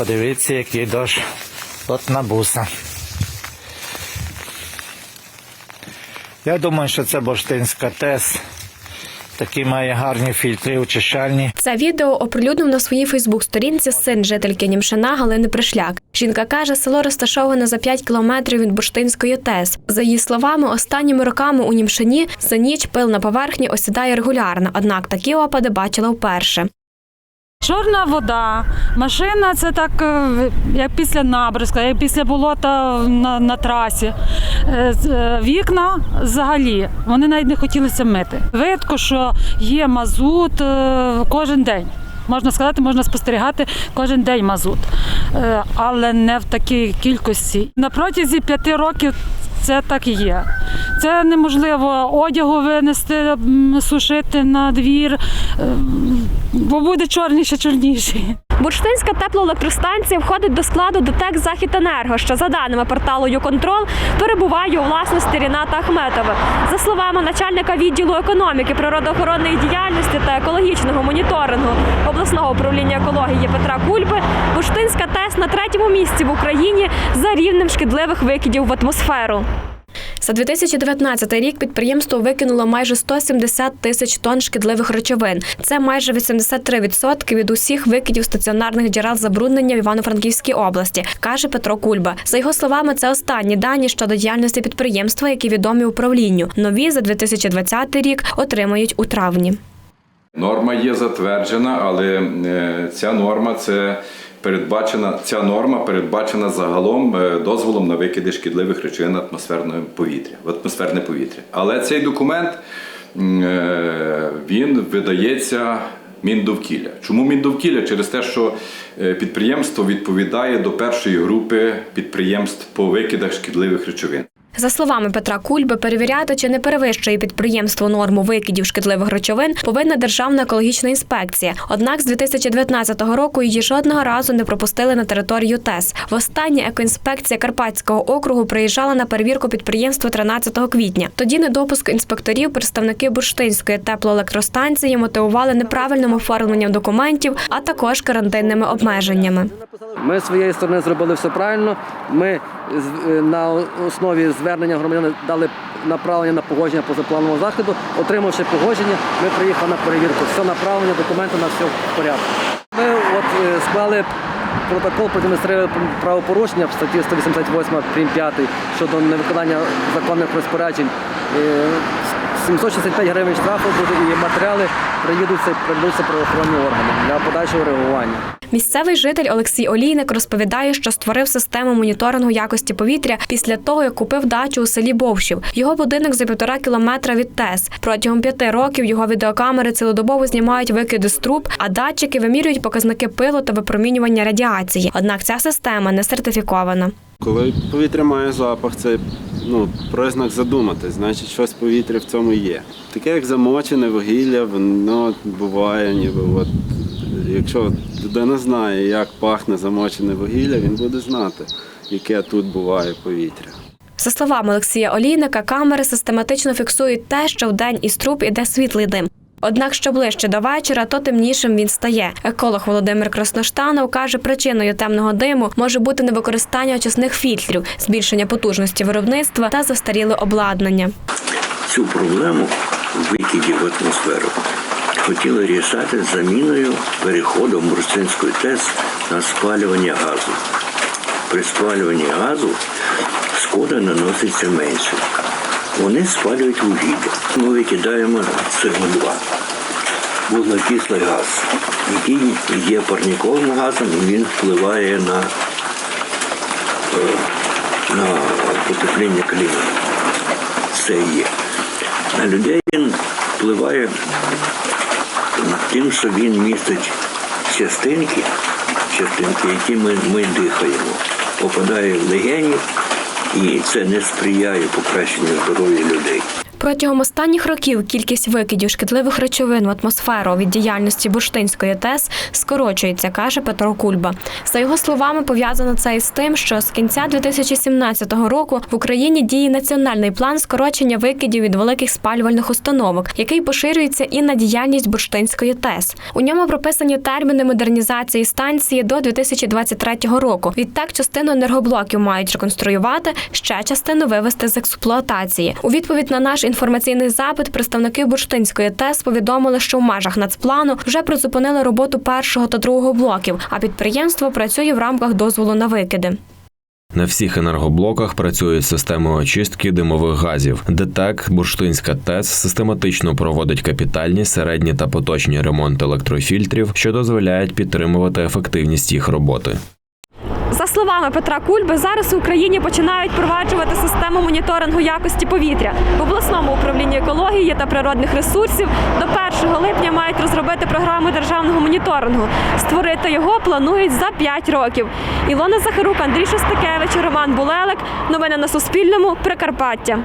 Подивіться, який дощ от на буса. Я думаю, що це Бурштинська ТЕС. Такі має гарні фільтри очищальні. Це відео оприлюднив на своїй Фейсбук-сторінці син жительки Німшина Галини Пришляк. Жінка каже, село розташоване за 5 кілометрів від Бурштинської ТЕС. За її словами, останніми роками у Німшині за ніч пил на поверхні осідає регулярно, однак такі опади бачила вперше. Чорна вода, машина це так, е, як після набризка, як після болота на, на трасі. Е, е, Вікна взагалі вони навіть не хотілося мити. Видко, що є мазут кожен день. Можна сказати, можна спостерігати кожен день мазут, але не в такій кількості. На протязі п'яти років це так і є. Це неможливо одягу винести, сушити на двір, е, бо буде чорніше, чорніший. Бурштинська теплоелектростанція входить до складу ДТЕК Західенерго, що за даними порталу «Юконтрол» перебуває у власності Ріната Ахметова. За словами начальника відділу економіки, природоохоронної діяльності та екологічного моніторингу обласного управління екології Петра Кульби, Бурштинська ТЕС на третьому місці в Україні за рівнем шкідливих викидів в атмосферу. За 2019 рік підприємство викинуло майже 170 тисяч тонн шкідливих речовин. Це майже 83% від усіх викидів стаціонарних джерел забруднення в Івано-Франківській області, каже Петро Кульба. За його словами, це останні дані щодо діяльності підприємства, які відомі управлінню. Нові за 2020 рік отримають у травні. Норма є затверджена, але е, ця норма це передбачена. Ця норма передбачена загалом е, дозволом на викиди шкідливих речовин атмосферного повітря в атмосферне повітря. Але цей документ е, він видається. Міндовкілля. Чому міндовкілля? Через те, що е, підприємство відповідає до першої групи підприємств по викидах шкідливих речовин. За словами Петра Кульби, перевіряти, чи не перевищує підприємство норму викидів шкідливих речовин, повинна Державна екологічна інспекція. Однак з 2019 року її жодного разу не пропустили на територію ТЕС. Востаннє екоінспекція Карпатського округу приїжджала на перевірку підприємства 13 квітня. Тоді недопуск інспекторів представники Бурштинської теплоелектростанції мотивували неправильним оформленням документів, а також карантинними обмеженнями. Ми з своєї сторони зробили все правильно. Ми на основі звернення громадян дали направлення на погодження позапланового заходу. Отримавши погодження, ми приїхали на перевірку. Все направлення, документи на все в порядку. Ми от е, склали протокол про адміністративне правопорушення в статті 188 прим. 5 щодо невиконання законних розпоряджень. Е, 765 гривень штрафу буде і матеріали приїдуться, придуться правоохоронні органи для подальшого реагування. Місцевий житель Олексій Олійник розповідає, що створив систему моніторингу якості повітря після того, як купив дачу у селі Бовщів. Його будинок за півтора кілометра від ТЕС. Протягом п'яти років його відеокамери цілодобово знімають викиди з труб, а датчики вимірюють показники пилу та випромінювання радіації. Однак ця система не сертифікована. Коли повітря має запах, це ну, признак задумати, значить щось повітря в цьому є. Таке як замочене вугілля, воно буває, ніби от, якщо людина знає, як пахне замочене вугілля, він буде знати, яке тут буває повітря. За словами Олексія Олійника, камери систематично фіксують те, що в день із труб іде світлий дим. Однак, що ближче до вечора, то темнішим він стає. Еколог Володимир Красноштанов каже, причиною темного диму може бути невикористання очисних фільтрів, збільшення потужності виробництва та застаріле обладнання. цю проблему викидів в атмосферу хотіли рішати заміною переходом Бурштинської ТЕС на спалювання газу. При спалюванні газу шкода наноситься менше. Вони спалюють вугілля. Ми викидаємо СО2, вуглекислий газ, який є парниковим газом, він впливає на, е, на потепління клімату це є. На людей він впливає тим, що він містить частинки, частинки, які ми, ми дихаємо, попадає в легені, і це не сприяє покращенню здоров'я людей. Протягом останніх років кількість викидів шкідливих речовин в атмосферу від діяльності Бурштинської ТЕС скорочується, каже Петро Кульба. За його словами, пов'язано це із тим, що з кінця 2017 року в Україні діє національний план скорочення викидів від великих спалювальних установок, який поширюється і на діяльність Бурштинської ТЕС. У ньому прописані терміни модернізації станції до 2023 року. Відтак частину енергоблоків мають реконструювати, ще частину вивести з експлуатації. У відповідь на наш інформаційний запит представники Бурштинської ТЕС повідомили, що в межах нацплану вже призупинили роботу першого та другого блоків, а підприємство працює в рамках дозволу на викиди. На всіх енергоблоках працюють системи очистки димових газів. ДТЕК Бурштинська ТЕС систематично проводить капітальні, середні та поточні ремонти електрофільтрів, що дозволяють підтримувати ефективність їх роботи. За словами Петра Кульби, зараз в Україні починають впроваджувати систему моніторингу якості повітря. В обласному управлінні екології та природних ресурсів до 1 липня мають розробити програму державного моніторингу. Створити його планують за 5 років. Ілона Захарук, Андрій Шостакевич, Роман Булелик. Новини на Суспільному. Прикарпаття.